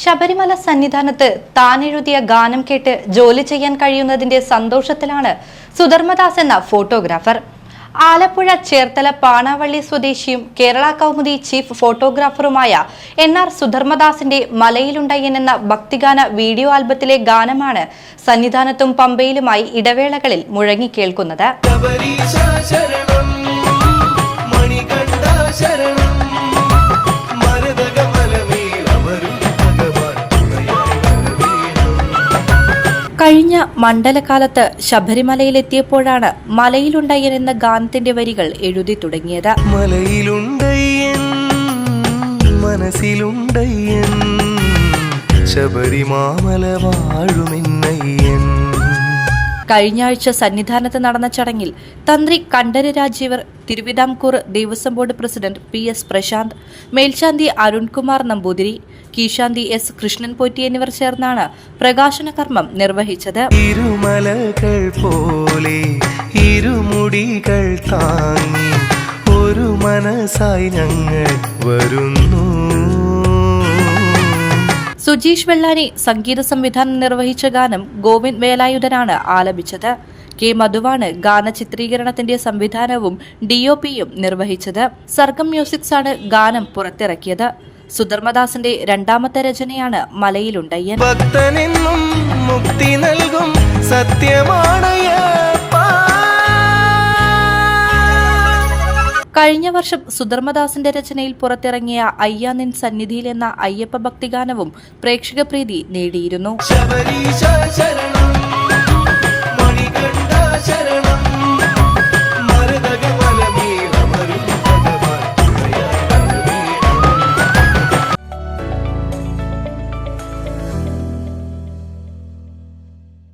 ശബരിമല സന്നിധാനത്ത് താൻ എഴുതിയ ഗാനം കേട്ട് ജോലി ചെയ്യാൻ കഴിയുന്നതിന്റെ സന്തോഷത്തിലാണ് സുധർമ്മദാസ് എന്ന ഫോട്ടോഗ്രാഫർ. ആലപ്പുഴ ചേർത്തല പാണാവള്ളി സ്വദേശിയും കേരള കൗമുദി ചീഫ് ഫോട്ടോഗ്രാഫറുമായ എൻ ആർ സുധർമ്മദാസിന്റെ മലയിലുണ്ടയ്യൻ എന്ന ഭക്തിഗാന വീഡിയോ ആൽബത്തിലെ ഗാനമാണ് സന്നിധാനത്തും പമ്പയിലുമായി ഇടവേളകളിൽ മുഴങ്ങിക്കേൾക്കുന്നത് കഴിഞ്ഞ മണ്ഡലകാലത്ത് ശബരിമലയിലെത്തിയപ്പോഴാണ് മലയിലുണ്ടയ്യൻ എന്ന ഗാനത്തിന്റെ വരികൾ എഴുതി തുടങ്ങിയത്. മലയിലുണ്ടയ്യൻ മനസ്സിലുണ്ടയ്യൻ ശബരിമാമല വാഴുമെന്നയ്യൻ. കഴിഞ്ഞ ആഴ്ച സന്നിധാനത്ത് നടന്ന ചടങ്ങിൽ തന്ത്രി Kantara Rajeevar Thiruvithamkoor Devaswom board president P S Prashanth മേൽശാന്തി അരുൺകുമാർ നമ്പൂതിരി കീശാന്തി എസ് കൃഷ്ണൻ പോറ്റി എന്നിവർ ചേർന്നാണ് പ്രകാശന കർമ്മം നിർവഹിച്ചത്. ഇരുമലകൾ പോലെ ഇരുമുടികൾ താങ്ങി ഒരു മനസ്സായി ഞങ്ങൾ വരുന്നു. സുജീഷ് വെള്ളാനി സംഗീത സംവിധാനം നിർവഹിച്ച ഗാനം ഗോവിന്ദ് വേലായുധനാണ് ആലപിച്ചത്. കെ മധുവാണ് ഗാന ചിത്രീകരണത്തിന്റെ സംവിധാനവും ഡിഒപിയും നിർവഹിച്ചത്. സർഗം മ്യൂസിക്സ് ആണ് ഗാനം പുറത്തിറക്കിയത്. സുധർമ്മദാസിന്റെ രണ്ടാമത്തെ രചനയാണ് മലയിലുണ്ടയ്യൻ. ഭക്തനെന്നും മുക്തി നൽകും സത്യമാണ് കഴിഞ്ഞ വർഷം സുധർമ്മദാസിന്റെ രചനയിൽ പുറത്തിറങ്ങിയ അയ്യാനിൻ സന്നിധിയിൽ എന്ന അയ്യപ്പ ഭക്തിഗാനവും പ്രേക്ഷക പ്രീതി നേടിയിരുന്നു